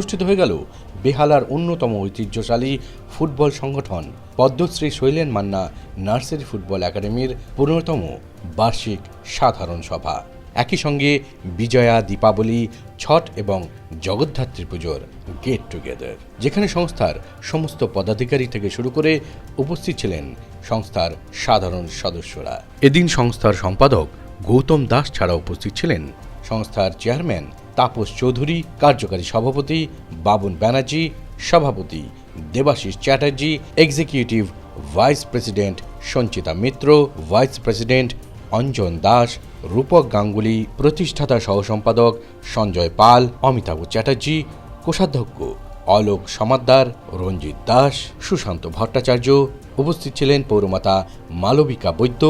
অনুষ্ঠিত হয়ে গেল বেহালার অন্যতম ঐতিহ্যশালী ফুটবল সংগঠন। পদ্মশ্রী শৈলেন মান্না নার্সারি ফুটবল একাডেমির পনেরোতম বার্ষিক সাধারণ সভা। একই সঙ্গে বিজয়া, দীপাবলি, ছট এবং জগদ্ধাত্রী পুজোর গেট টুগেদার। যেখানে সংস্থার সমস্ত পদাধিকারী থেকে শুরু করে উপস্থিত ছিলেন সংস্থার সাধারণ সদস্যরা। এদিন সংস্থার সম্পাদক গৌতম দাস ছাড়া উপস্থিত ছিলেন সংস্থার চেয়ারম্যান তাপস চৌধুরী, কার্যকারী সভাপতি বাবুন ব্যানার্জি, সভাপতি Debashis Chatterjee executive vice president Sanchita Mitra vice president Anjan Das, Rupak Ganguly, প্রতিষ্ঠাতা সহসম্পাদক সঞ্জয় পাল, অমিতাভ চ্যাটার্জি, কোষাধ্যক্ষ অলোক সমাদ্দার, রঞ্জিত দাস, সুশান্ত ভট্টাচার্য, উপস্থিত ছিলেন পৌরমাতা মালবিকা বৈদ্য।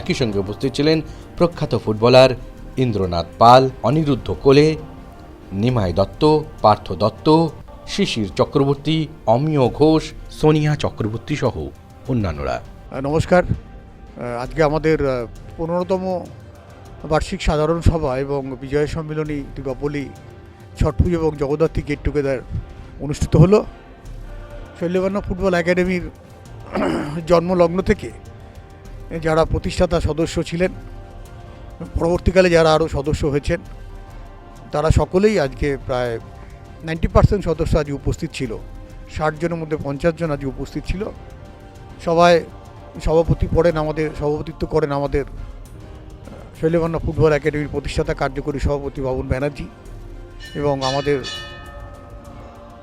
একই সঙ্গে উপস্থিত ছিলেন প্রখ্যাত ফুটবলার ইন্দ্রনাথ পাল, অনিরুদ্ধ কোলে, নিমাই দত্ত, পার্থ দত্ত, শিশির চক্রবর্তী, অমিয় ঘোষ, সোনিয়া চক্রবর্তী সহ অন্যান্যরা। নমস্কার। আজকে আমাদের পনেরোতম বার্ষিক সাধারণ সভা এবং বিজয় সম্মিলনী দীপাবলি, ছট পুজো এবং জগদ্ধাত্রী গেট টুগেদার অনুষ্ঠিত হলো। শৈল্যবান্না ফুটবল একাডেমির জন্মলগ্ন থেকে যারা প্রতিষ্ঠাতা সদস্য ছিলেন পরবর্তীকালে যারা আরও সদস্য হয়েছেন, তারা সকলেই আজকে প্রায় নাইনটি পার্সেন্ট সদস্য আজ উপস্থিত ছিল। ষাট জনের মধ্যে পঞ্চাশ জন আজ উপস্থিত ছিল। সবাই সভাপতি পড়েন আমাদের, সভাপতিত্ব করেন আমাদের শৈলবান্না ফুটবল একাডেমির প্রতিষ্ঠাতা কার্যকরী সভাপতি বাবুন ব্যানার্জি এবং আমাদের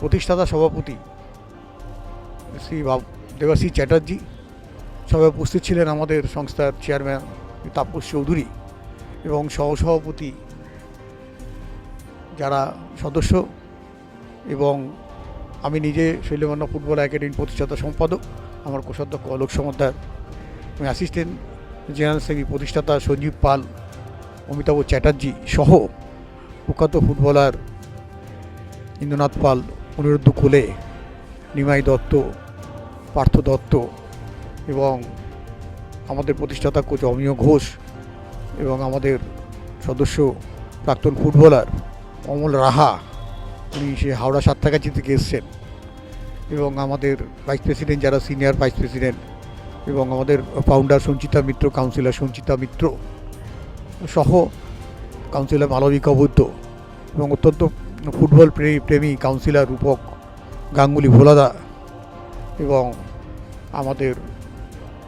প্রতিষ্ঠাতা সভাপতি শ্রী বাব দেবাশী চ্যাটার্জি। সবাই উপস্থিত ছিলেন আমাদের সংস্থার চেয়ারম্যান তাপস চৌধুরী। এবং সহসভাপতি যারা সদস্য এবং আমি নিজে শৈলবান্না ফুটবল একাডেমির প্রতিষ্ঠাতা সম্পাদক, আমার কোষাধ্যক্ষ অলোক সমাদ্দার আমি অ্যাসিস্ট্যান্ট জেনারেল সেক্রেটারি প্রতিষ্ঠাতা সঞ্জীব পাল, অমিতাভ চ্যাটার্জি সহ প্রখ্যাত ফুটবলার ইন্দ্রনাথ পাল, অনিরুদ্ধ কোলে নিমাই দত্ত, পার্থ দত্ত এবং আমাদের প্রতিষ্ঠাতা কোচ অমিয় ঘোষ এবং আমাদের সদস্য প্রাক্তন ফুটবলার অমল রাহা, উনি সে হাওড়া সাতটাগাছি থেকে এসছেন। এবং আমাদের ভাইস প্রেসিডেন্ট যারা সিনিয়র ভাইস প্রেসিডেন্ট এবং আমাদের ফাউন্ডার সঞ্চিতা মিত্র কাউন্সিলর সঞ্চিতা মিত্র সহ কাউন্সিলর মালবিকা বৈদ্য এবং অত্যন্ত ফুটবল প্রেমী প্রেমী কাউন্সিলর রূপক গাঙ্গুলি ভোলাদা এবং আমাদের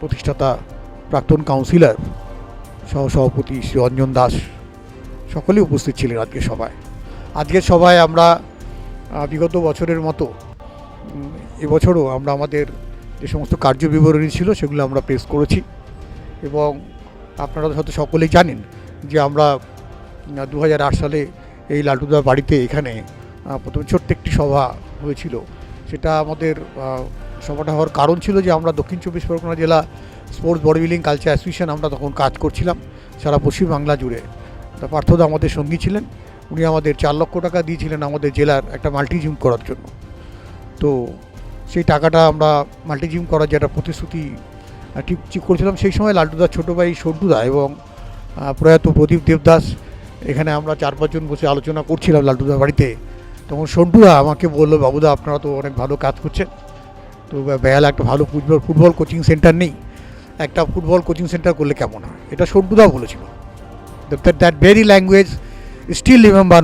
প্রতিষ্ঠাতা প্রাক্তন কাউন্সিলর সহ সভাপতি শ্রী অঞ্জন দাস সকলেই উপস্থিত ছিলেন আজকে সভায়। আজকের সভায় আমরা বিগত বছরের মতো এবছরও আমরা আমাদের যে সমস্ত কার্য বিবরণী ছিল সেগুলো আমরা পেশ করেছি এবং আপনারা হয়তো সকলেই জানেন যে আমরা দু হাজার আট সালে এই লালটুদার বাড়িতে এখানে প্রথম ছোট্ট একটি সভা হয়েছিল। সেটা আমাদের সভাটা হওয়ার কারণ ছিল যে আমরা দক্ষিণ চব্বিশ পরগনা জেলা sports body building culture association আমরা তখন কাজ করছিলাম সারা পশ্চিমবাংলা জুড়ে। তা পার্থদা আমাদের সঙ্গী ছিলেন, উনি আমাদের চার লক্ষ টাকা দিয়েছিলেন আমাদের জেলার একটা মাল্টি জিম করার জন্য। তো সেই টাকাটা আমরা মাল্টি জিম করার যেটা প্রতিশ্রুতি ঠিক ঠিক করেছিলাম, সেই সময় লাল্টুদার ছোটো ভাই সন্টুদা এবং প্রয়াত প্রদীপ দেবদাস, এখানে আমরা চার পাঁচজন বসে আলোচনা করছিলাম লাল্টুদার বাড়িতে। তখন সন্টুদা আমাকে বলল, বাবুদা, আপনারা তো অনেক ভালো কাজ করছেন। তো বেহালা একটা ভালো ফুটবল ফুটবল কোচিং সেন্টার নেই। একটা ফুটবল কোচিং সেন্টার করলে কেমন হয়? এটা সন্টুদা বলেছিল। That very language still remember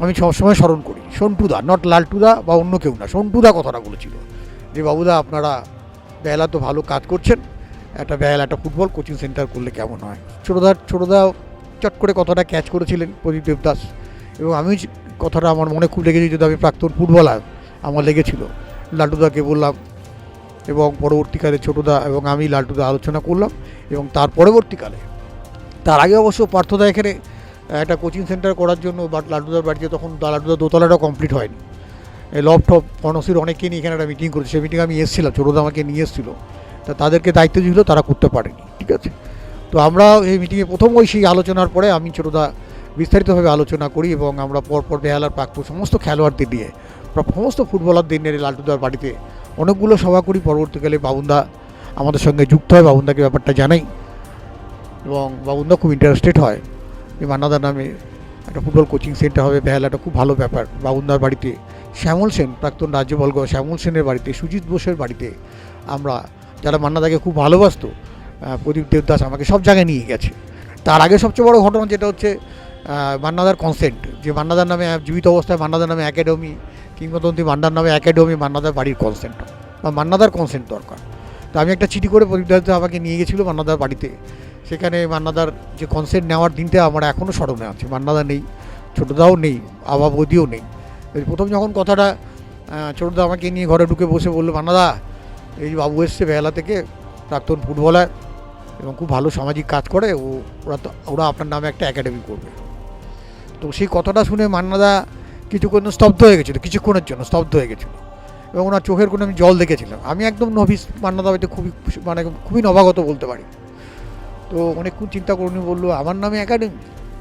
আমি সবসময় স্মরণ করি। সন্টুদা নট লালটুদা বা অন্য কেউ না, সন্টুদা কথাটা বলেছিল। যে, বাবুদা, আপনারা বেহালা তো ভালো কাজ করছেন। একটা বেহালা একটা ফুটবল কোচিং সেন্টার করলে কেমন হয়? ছোটোদা ছোটোদা চট করে কথাটা ক্যাচ করেছিলেন প্রদীপ দেবদাস। এবং আমি কথাটা আমার মনে খুব লেগেছে যদি আমি প্রাক্তন ফুটবলার, আমার লেগেছিল। লালটুদাকে বললাম এবং পরবর্তীকালে ছোটোদা এবং আমি লালটুদা আলোচনা করলাম এবং তার পরবর্তীকালে, তার আগে অবশ্য পার্থদা এখানে একটা কোচিং সেন্টার করার জন্য বাট লালটুদার বাড়িতে তখন লালটুদার দোতলাটা কমপ্লিট হয়নি। এই লফ টপ ফনসির অনেককে নিয়ে এখানে একটা মিটিং করেছে। সেই মিটিং আমি এসেছিলাম, ছোটোদা আমাকে নিয়ে এসেছিল। তা তাদেরকে দায়িত্ব দিয়েছিল তারা করতে পারেনি, ঠিক আছে? তো আমরা এই মিটিংয়ে প্রথম ওই সেই আলোচনার পরে আমি ছোটোদা বিস্তারিতভাবে আলোচনা করি এবং আমরা পরপর বেহালার প্রাক্তন সমস্ত খেলোয়াড়দের প্র- সমস্ত ফুটবলারদের নিয়ে লালটুদার বাড়িতে। অনেকগুলো সভা করি পরবর্তীকালে বাবুন্দা আমাদের সঙ্গে যুক্ত হয়। বাবুন্দাকে ব্যাপারটা জানাই। এবং বাবুন্দা খুব ইন্টারেস্টেড হয়। এই মান্নাদার নামে একটা ফুটবল কোচিং সেন্টার হবে। বেহালা একটা খুব ভালো ব্যাপার বাবুন্দার বাড়িতে। শ্যামল সেন, প্রাক্তন রাজ্যবর্গ শ্যামল সেনের বাড়িতে, সুজিত বোসের বাড়িতে। আমরা যারা মান্নাদাকে খুব ভালোবাসত প্রদীপ দেবদাস আমাকে সব জায়গায় নিয়ে গেছে। তার আগে সবচেয়ে বড় ঘটনা যেটা হচ্ছে মান্নাদার কনসেন্ট যে মান্নাদার নামে, জীবিত অবস্থায় মান্নাদার নামে একাডেমি কিংবদন্তি মান্নার নামে একাডেমি মান্নাদার বাড়ির কনসেন্ট বা মান্নাদার কনসেন্ট দরকার। তো আমি একটা চিঠি করে প্রদীপ আমাকে নিয়ে গেছিল মান্নাদার বাড়িতে। সেখানে মান্নাদার যে কনসেন্ট নেওয়ার দিনটা আমার এখনও স্মরণে আছে। মান্নাদা নেই, ছোটোদাও নেই আবা বৌদিও নেই প্রথম যখন কথাটা ছোটদা আমাকে নিয়ে ঘরে ঢুকে বসে বলল, মান্নাদা, এই বাবু এসছে বেহালা থেকে, প্রাক্তন ফুটবলার এবং খুব ভালো সামাজিক কাজ করে। ও, ওরা তো, ওরা আপনার নামে একটা একাডেমি করবে। তো সেই কথাটা শুনে মান্নাদা কিছুক্ষণ স্তব্ধ হয়ে গেছিল, কিছুক্ষণের জন্য স্তব্ধ হয়ে গেছিল। এবং ওনার চোখের কোনো আমি জল দেখেছিলাম। আমি একদম নভিস মান্নাদা হয়তো খুবই মানে খুবই নবাগত বলতে পারি। তো অনেকক্ষণ চিন্তা করে উনি বলল, আমার নামে একাডেমি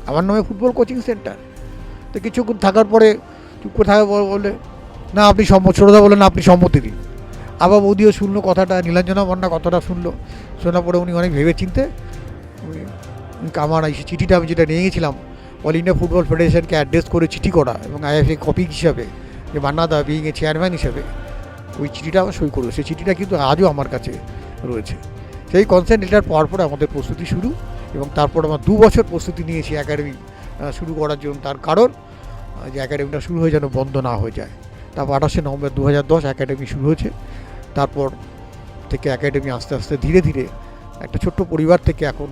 আমার নামে ফুটবল কোচিং সেন্টার তো কিছুক্ষণ থাকার পরে চুপ করে থাকার পর বললে, না, আপনি সম্মত ছোটদা বললেন, আপনি সম্মতি দিন। আবার বৌদিও শুনলো কথাটা, নীলাঞ্জনা বন্যা কথাটা শুনলো। শোনার পরে উনি অনেক ভেবে চিনতে আমার এই চিঠিটা আমি যেটা নিয়ে গেছিলাম অল ইন্ডিয়া ফুটবল ফেডারেশনকে অ্যাড্রেস করে চিঠি করা এবং আইএফএ কপি হিসাবে, যে মান্নাদা বিং এ চেয়ারম্যান হিসাবে, ওই চিঠিটা আমার সই করল সেই চিঠিটা কিন্তু আজও আমার কাছে রয়েছে। সেই কনসেন্ট লেটার পাওয়ার পরে আমাদের প্রস্তুতি শুরু এবং তারপর আমার দু বছর প্রস্তুতি নিয়েছি একাডেমি শুরু করার জন্য। তার কারণ যে একাডেমিটা শুরু হয়ে যেন বন্ধ না হয়ে যায়। তারপর আঠাশে নভেম্বর দু হাজার দশ একাডেমি শুরু হয়েছে। তারপর থেকে একাডেমি আস্তে আস্তে ধীরে ধীরে একটা ছোট্ট পরিবার থেকে এখন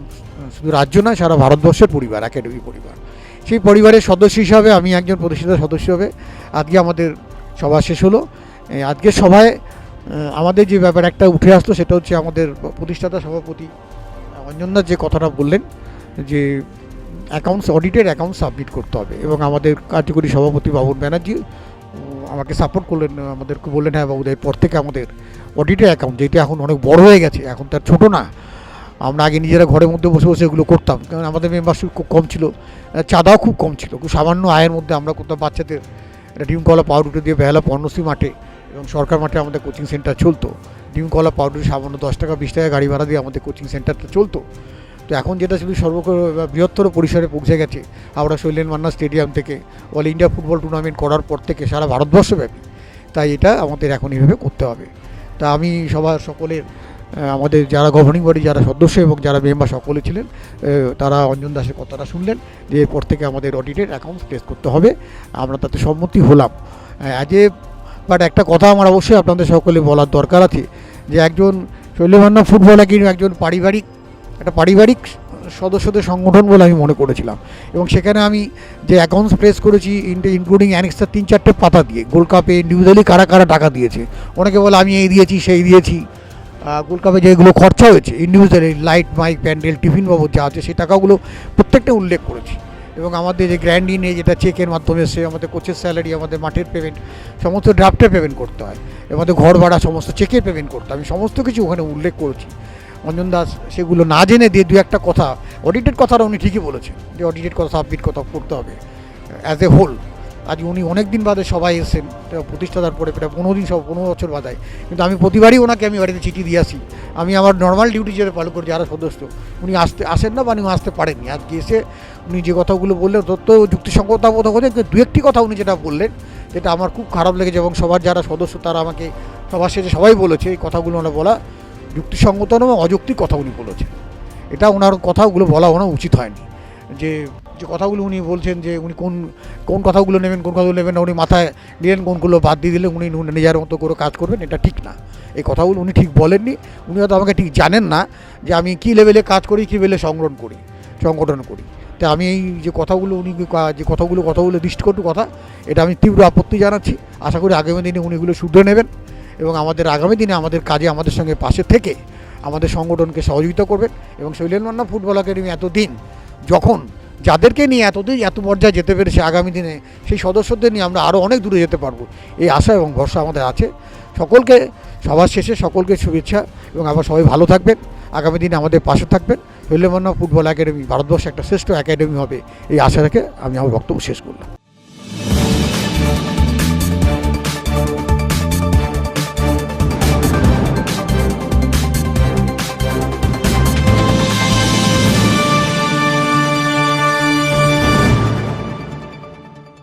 শুধু রাজ্য নয়, সারা ভারতবর্ষের পরিবার, একাডেমি পরিবার। সেই পরিবারের সদস্য হিসাবে আমি একজন প্রতিষ্ঠিত সদস্য হবে। আজকে আমাদের সভা শেষ হলো। আজকের সভায় আমাদের যে ব্যাপার একটা উঠে আসতো সেটা হচ্ছে আমাদের প্রতিষ্ঠাতা সভাপতি অঞ্জনদার যে কথাটা বললেন, যে অ্যাকাউন্টস অডিটের অ্যাকাউন্ট সাবমিট করতে হবে এবং আমাদের কার্যকরী সভাপতি বাবুন ব্যানার্জি আমাকে সাপোর্ট করলেন আমাদেরকে বললেন হ্যাঁ বাবু পর থেকে আমাদের অডিটের অ্যাকাউন্ট যেটা এখন অনেক বড় হয়ে গেছে, এখন তার ছোট না আমরা আগে নিজেরা ঘরের মধ্যে বসে বসে এগুলো করতাম। কারণ আমাদের মেম্বারশিপ খুব কম ছিল। চাঁদাও খুব কম ছিল। খুব সামান্য আয়ের মধ্যে আমরা করতাম বাচ্চাদের একটা ডিমকলা পাউডার দিয়ে বেহালা পর্ণশ্রী মাঠে এবং সরকার মাঠে আমাদের কোচিং সেন্টার চলতো। ডিমকলা পাউডার সামান্য দশ টাকা, বিশ টাকা গাড়ি ভাড়া দিয়ে আমাদের কোচিং সেন্টারটা চলতো। তো এখন যেটা শুধু সর্ব বৃহত্তর পরিসরে পৌঁছে গেছে আমরা শৈলেন মান্না স্টেডিয়াম থেকে। অল ইন্ডিয়া ফুটবল টুর্নামেন্ট করার পর থেকে সারা ভারতবর্ষব্যাপী। তাই এটা আমাদের এখন এইভাবে করতে হবে। তা আমি সবার সকলের আমাদের যারা গভর্নিং বডি যারা সদস্য এবং যারা মেম্বার সকলে ছিলেন তারা অঞ্জন দাসের কথাটা শুনলেন যে এরপর থেকে আমাদের অডিটেড অ্যাকাউন্ট প্লেস করতে হবে। আমরা তাতে সম্মতি হলাম। অ্যাজ এ বাট একটা কথা আমার অবশ্যই আপনাদের সকলে বলার দরকার আছে, যে একজন শৈলমান্না ফুটবল একাডেমি একজন পারিবারিক, একটা পারিবারিক সদস্যদের সংগঠন বলে আমি মনে করেছিলাম। এবং সেখানে আমি যে অ্যাকাউন্টস প্রেস করেছি ইনক্লুডিং অ্যানেক্সটার তিন চারটে পাতা দিয়ে গোল্ড কাপে ইন্ডিভিজুয়ালি কারা কারা টাকা দিয়েছে, অনেকে বলে আমি এই দিয়েছি, সেই দিয়েছি। গোল্ড কাপে যেগুলো খরচা হয়েছে individually light mic pandal tiffin বাবদ যা আছে সেই টাকাগুলো প্রত্যেকটা উল্লেখ করেছি। এবং আমাদের যে গ্র্যান্ড ইনে যেটা চেকের মাধ্যমে সে আমাদের কোচের স্যালারি আমাদের মাঠের পেমেন্ট সমস্ত ড্রাফটের পেমেন্ট করতে হয়। আমাদের ঘর ভাড়া, সমস্ত চেকের পেমেন্ট করতে আমি সমস্ত কিছু ওখানে উল্লেখ করেছি। অঞ্জন দাস সেগুলো না জেনে দিয়ে দু একটা কথা অডিটেড কথাটা উনি ঠিকই বলেছেন যে অডিটেড কথা সাবমিট কথা করতে হবে। অ্যাজ এ হোল আজ উনি অনেক দিন বাদে সবাই এসেছেন। প্রতিষ্ঠাতার পরে প্রায় পনেরো দিন সব পনেরো বছর বাদায়। কিন্তু আমি প্রতিবারই ওনাকে আমি বাড়িতে চিঠি দিয়ে আসি। আমি আমার নর্মাল ডিউটি যেটা পালন করি যারা সদস্য, উনি আসতে, আসেন না বা উনি আসতে পারেননি। আজকে এসে উনি যে কথাগুলো বললেন তত যুক্তিসঙ্গতা বোধ কিন্তু দু একটি কথা উনি যেটা বললেন, যেটা আমার খুব খারাপ লেগেছে এবং সবার যারা সদস্য, তারা আমাকে সবার শেষে সবাই বলেছে এই কথাগুলো ওনার বলা যুক্তিসঙ্গত এবং অযৌক্তিক কথা উনি বলেছে এটা ওনার কথাগুলো বলা ওনার উচিত হয়নি। যে যে কথাগুলো উনি বলছেন যে উনি কোন কোন কথাগুলো নেবেন, কোন কথাগুলো নেবেন না, উনি মাথায় নিলেন কোনগুলো বাদ দিয়ে দিলে উনি নিজের মতো করে কাজ করবেন, এটা ঠিক না। এই কথাগুলো উনি ঠিক বলেননি, উনি হয়তো আমাকে ঠিক জানেন না যে আমি কী লেভেলে কাজ করি, কী লেভেলে সংগঠন করি সংগঠন করি। তা আমি এই যে কথাগুলো উনি যে কথাগুলো কথাগুলো দৃষ্টিকটু কথা, এটা আমি তীব্র আপত্তি জানাচ্ছি। আশা করি আগামী দিনে উনি এগুলো শুধরে নেবেন এবং আমাদের আগামী দিনে আমাদের কাজে আমাদের সঙ্গে পাশে থেকে আমাদের সংগঠনকে সহযোগিতা করবেন। এবং শৈলেন মান্না, ফুটবল একাডেমি এতদিন যখন যাদেরকে নিয়ে এতদিন এত পর্যায়ে যেতে পেরেছে আগামী দিনে, সেই সদস্যদের নিয়ে আমরা আরও অনেক দূরে যেতে পারব। এই আশা এবং ভরসা আমাদের আছে। সকলকে, সবার শেষে সকলকে শুভেচ্ছা এবং আবার সবাই ভালো থাকবেন। আগামী দিনে আমাদের পাশে থাকবেন। হইলে ফুটবল একাডেমি ভারতবর্ষে একটা শ্রেষ্ঠ একাডেমি হবে। এই আশা রেখে আমি আমার বক্তব্য শেষ করলাম।